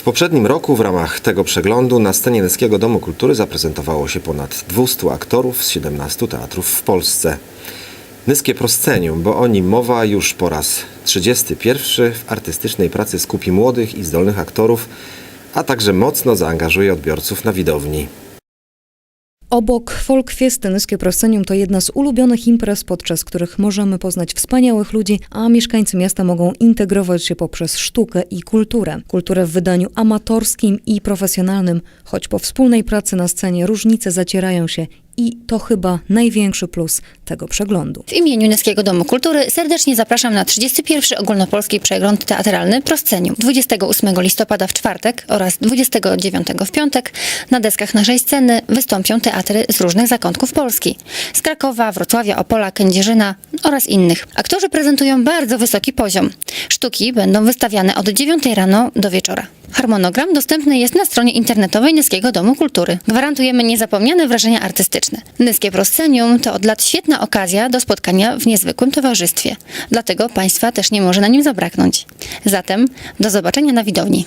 W poprzednim roku w ramach tego przeglądu na scenie Nyskiego Domu Kultury zaprezentowało się ponad 200 aktorów z 17 teatrów w Polsce. Nyskie Proscenium, bo o nim mowa już po raz 31 w artystycznej pracy skupi młodych i zdolnych aktorów, a także mocno zaangażuje odbiorców na widowni. Obok folk fiesty Nyskie Proscenium to jedna z ulubionych imprez, podczas których możemy poznać wspaniałych ludzi, a mieszkańcy miasta mogą integrować się poprzez sztukę i kulturę. Kulturę w wydaniu amatorskim i profesjonalnym, choć po wspólnej pracy na scenie różnice zacierają się i to chyba największy plus tego przeglądu. W imieniu Nyskiego Domu Kultury serdecznie zapraszam na 31. Ogólnopolski Przegląd Teatralny Proscenium 28 listopada w czwartek oraz 29 w piątek. Na deskach naszej sceny wystąpią teatry z różnych zakątków Polski. Z Krakowa, Wrocławia, Opola, Kędzierzyna oraz innych. Aktorzy prezentują bardzo wysoki poziom. Sztuki będą wystawiane od 9 rano do wieczora. Harmonogram dostępny jest na stronie internetowej Nyskiego Domu Kultury. Gwarantujemy niezapomniane wrażenia artystyczne. Nyskie Proscenium to od lat świetna okazja do spotkania w niezwykłym towarzystwie. Dlatego Państwa też nie może na nim zabraknąć. Zatem do zobaczenia na widowni.